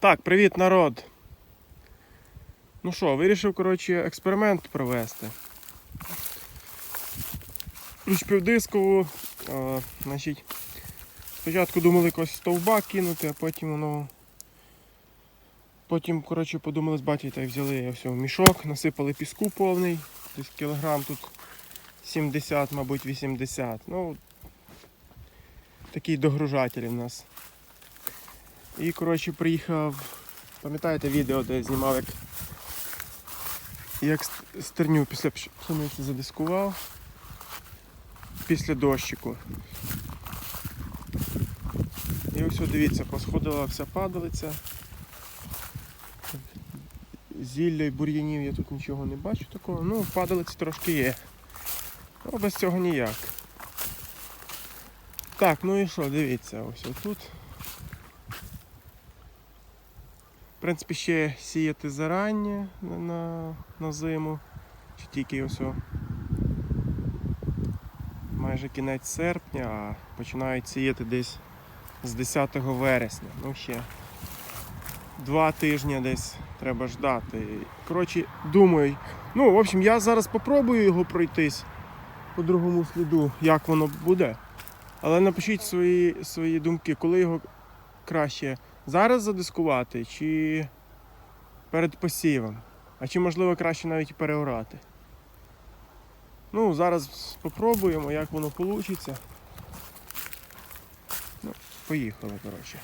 Так, привіт, народ. Ну що, вирішив, коротше, експеримент провести. Ручпівдискову. А, спочатку думали якось стовба кинути, а потім воно. Потім, коротше, подумали з батьком та й взяли все, мішок, насипали піску повний, десь кілограм тут 70, мабуть, 80. Ну, такий догружатель у нас. І, коротше, приїхав. Пам'ятаєте відео, де я знімав, як, як стерню після пш- пшениці задискував після дощику. І ось дивіться, посходила вся падалиця. Зілля і бур'янів я тут нічого не бачу такого. Ну, падалиці трошки є. Ну, без цього ніяк. Так, ну і що, дивіться, ось отут. В принципі, ще сіяти зарані на, на, зиму. Чи тільки ось о, майже кінець серпня, а починають сіяти десь з 10 вересня. Ну ще два тижні десь треба ждати. Коротше, думаю. Ну, в общем, я зараз попробую його пройтись по другому сліду, як воно буде. Але напишіть свої, свої думки, коли його краще зараз задискувати чи перед посівом. А чи можливо краще навіть переорати. Ну, зараз спробуємо, як воно вийде. Ну, поїхали, коротше.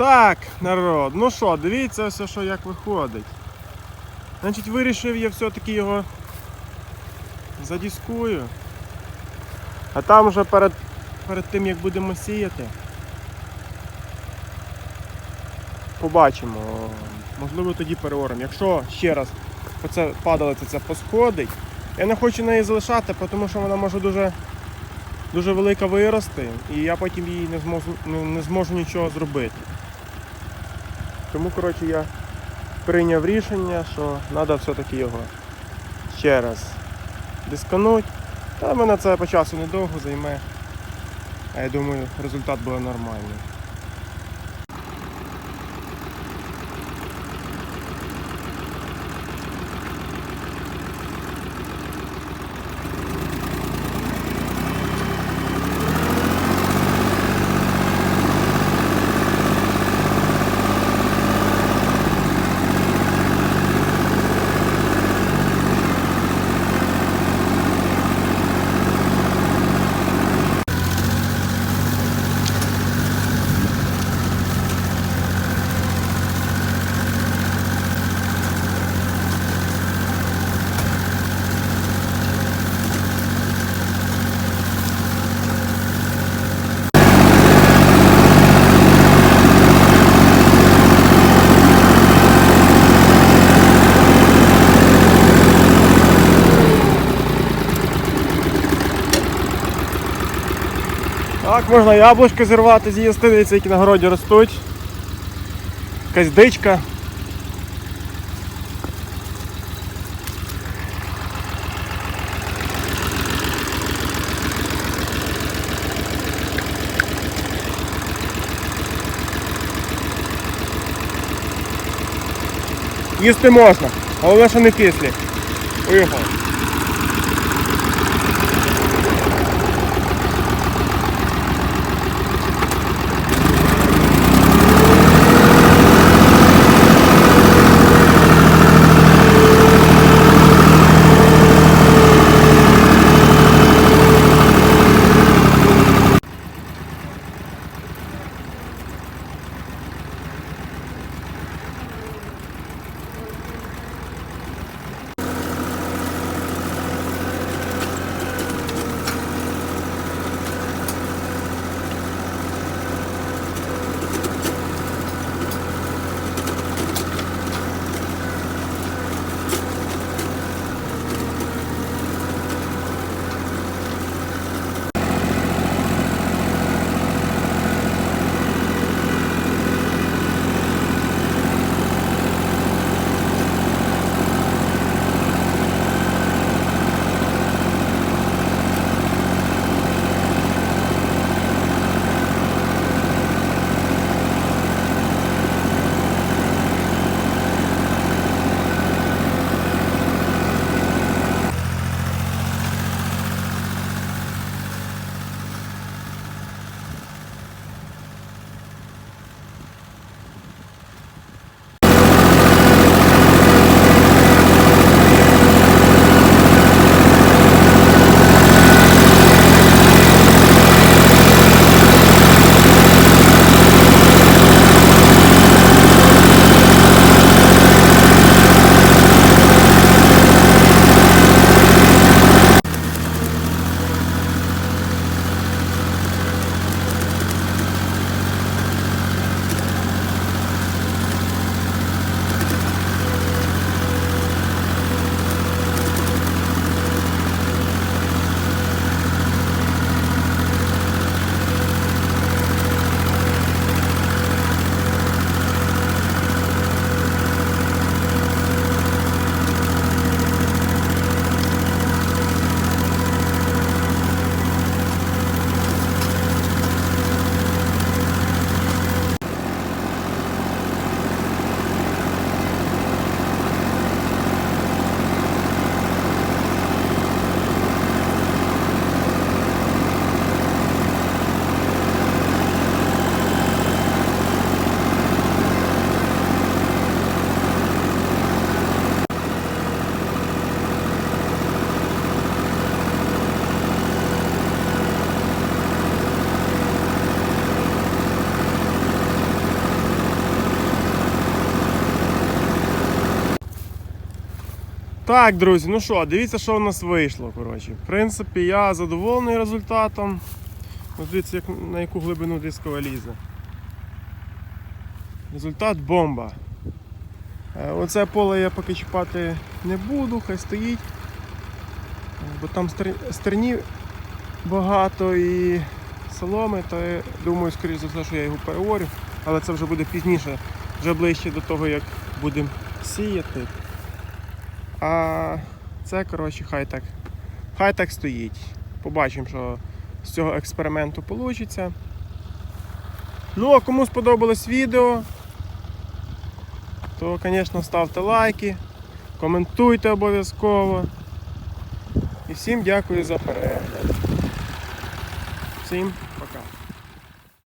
Так, народ, ну що, дивіться все, що як виходить. Значить, вирішив я все-таки його задіскую. А там вже перед, перед тим як будемо сіяти. Побачимо. Можливо тоді переоремо. Якщо ще раз оце падалиця це посходить, я не хочу неї залишати, тому що вона може дуже, дуже велика вирости, і я потім їй не зможу, не зможу нічого зробити. Тому, коротше, я прийняв рішення, що треба все-таки його ще раз дискануть. Та мене це по часу недовго займе. А я думаю, результат буде нормальний. Так, можна яблучко зірвати, з'їсти, дивіться, які на городі ростуть. Якась дичка. Їсти можна, головне, що не кислі. Поїхали. Так, друзі, ну що, дивіться, що в нас вийшло. Коротше. В принципі, я задоволений результатом. Ось дивіться, як, на яку глибину дискова лізе. Результат бомба. Е, Оце поле я поки чіпати не буду, хай стоїть. Бо там стер- стернів багато і соломи, то я думаю, скоріш за все, що я його переорю, але це вже буде пізніше, вже ближче до того, як будемо сіяти. А це, коротше, хай так, хай так стоїть. Побачимо, що з цього експерименту вийде. Ну, а кому сподобалось відео, то, звісно, ставте лайки, коментуйте обов'язково. І всім дякую за перегляд. Всім.